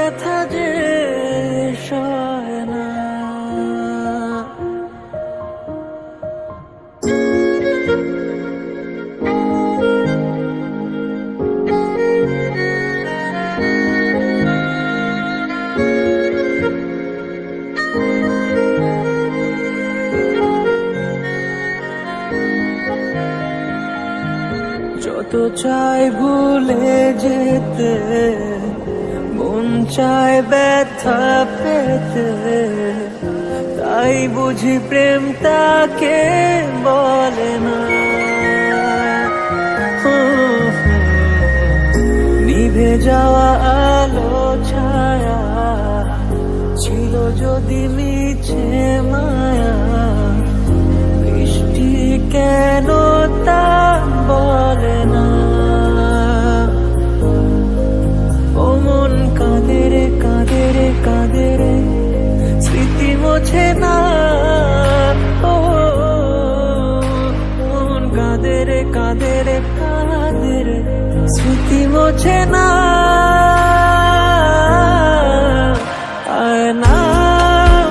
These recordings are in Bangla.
ব্যথা যে না। যত চাই ভুলে যেতে চায় ব্যথা পেতে তাই বুঝি প্রেম তাকে বলে না। নিভে যাওয়া আলো ছায়া ছিল যদি মিছে স্মৃতি মোছে না।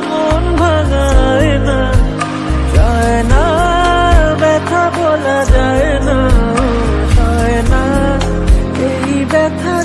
মন ভাঙায় না। যায় ব্যথা বলা যায় না। যায় না, এই ব্যথা